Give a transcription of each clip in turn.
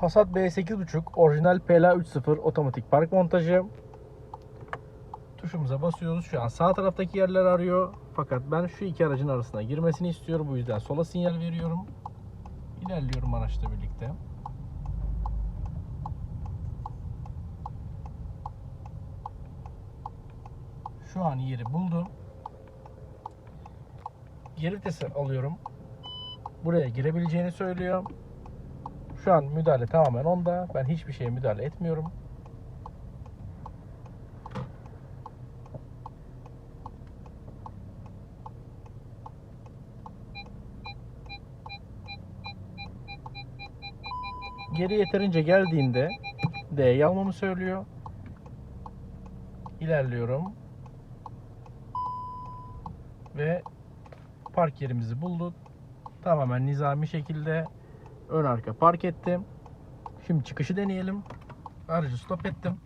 Passat B8.5 orijinal PLA 3.0 otomatik park montajı. Tuşumuza basıyoruz. Şu an sağ taraftaki yerler arıyor. Fakat ben şu iki aracın arasına girmesini istiyorum. Bu yüzden sola sinyal veriyorum. İlerliyorum araçla birlikte. Şu an yeri buldu. Geri vitesi alıyorum. Buraya girebileceğini söylüyor. Şu an müdahale tamamen onda. Ben hiçbir şeye müdahale etmiyorum. Geri yeterince geldiğinde D'yi almamı söylüyor. İlerliyorum. Ve park yerimizi bulduk. Tamamen nizami şekilde ön arka park ettim. Şimdi çıkışı deneyelim. Aracı stop ettim.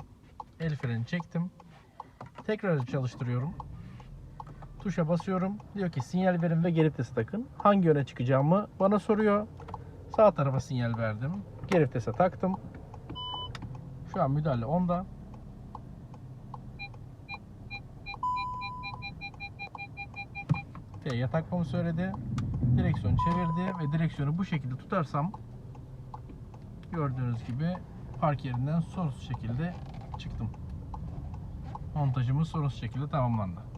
El freni çektim. Tekrar çalıştırıyorum. Tuşa basıyorum. Diyor ki sinyal verin ve geri vitesi takın. Hangi yöne çıkacağımı bana soruyor. Sağ tarafa sinyal verdim. Geri vitese taktım. Şu an müdahale onda. T'ye takmamı söyledi. Direksiyonu çevirdi ve direksiyonu bu şekilde tutarsam gördüğünüz gibi park yerinden sorunsuz şekilde çıktım. Montajımız sorunsuz şekilde tamamlandı.